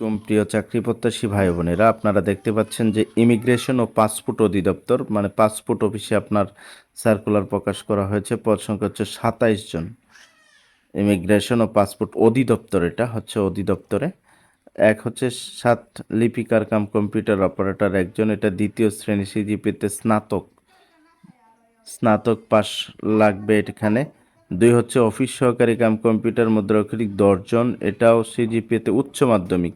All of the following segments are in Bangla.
কুম প্রিয় চাকরি প্রত্যাশী ভাই বোনেরা। আপনারা দেখতে পাচ্ছেন যে ইমিগ্রেশন ও পাসপোর্ট অধিদপ্তর মানে পাসপোর্ট অফিসে আপনার সার্কুলার প্রকাশ করা হয়েছে। পদ সংখ্যা হচ্ছে সাতাইশ জন। ইমিগ্রেশন ও পাসপোর্ট অধিদপ্তর এটা হচ্ছে অধিদপ্তরে। এক হচ্ছে সাত লিপিকার কাম কম্পিউটার অপারেটর, একজন এটা দ্বিতীয় শ্রেণি সিজিপিতে স্নাতক। স্নাতক পাস লাগবে এখানে। দুই হচ্ছে অফিস সহকারী কাম কম্পিউটার মুদ্রাক্ষরিক দশজন, এটাও সিজিপিএতে উচ্চ মাধ্যমিক।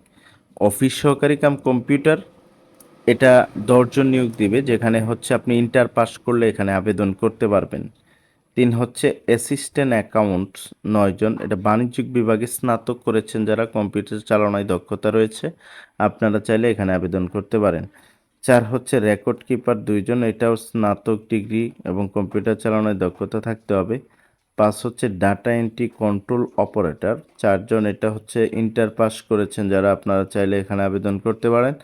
অফিস সহকারী কাম কম্পিউটার, এটা দশজন নিয়োগ দিবে, যেখানে হচ্ছে আপনি ইন্টার পাস করলে এখানে আবেদন করতে পারবেন। তিন হচ্ছে অ্যাসিস্ট্যান্ট অ্যাকাউন্ট নয়জন এটা বাণিজ্যিক বিভাগে স্নাতক করেছেন যারা, কম্পিউটার চালনায় দক্ষতা রয়েছে, আপনারা চাইলে এখানে আবেদন করতে পারেন। চার হচ্ছে রেকর্ড কিপার দুইজন, এটাও স্নাতক ডিগ্রি এবং কম্পিউটার চালানোয় দক্ষতা থাকতে হবে। পাঁচ হচ্ছে ডাটা এন্ট্রি কন্ট্রোল অপারেটর। চারজন এটা হচ্ছে ইন্টার পাস করেছেন যারা আপনারা চাইলে এখানে আবেদন করতে পারেন।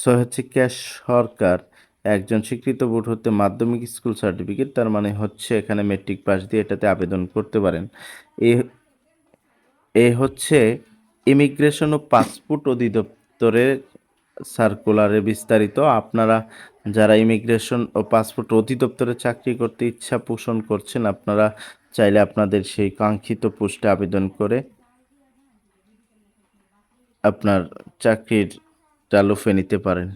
ছয় হচ্ছে ক্যাশ সরকার, একজন স্বীকৃত বোর্ড হতে মাধ্যমিক স্কুল সার্টিফিকেট, তার মানে হচ্ছে এখানে মেট্রিক পাস দিয়ে এটাতে আবেদন করতে পারেন। এ এ হচ্ছে ইমিগ্রেশন ও পাসপোর্ট অধিদপ্তরের সার্কুলারে বিস্তারিত। আপনারা যারা ইমিগ্রেশন ও পাসপোর্ট অধিদপ্তরে চাকরি করতে ইচ্ছা পোষণ করছেন, আপনারা চাইলে আপনাদের সেই কাঙ্ক্ষিত পোস্টে আবেদন করে আপনার চাকরির চালু ফে নিতে পারেন।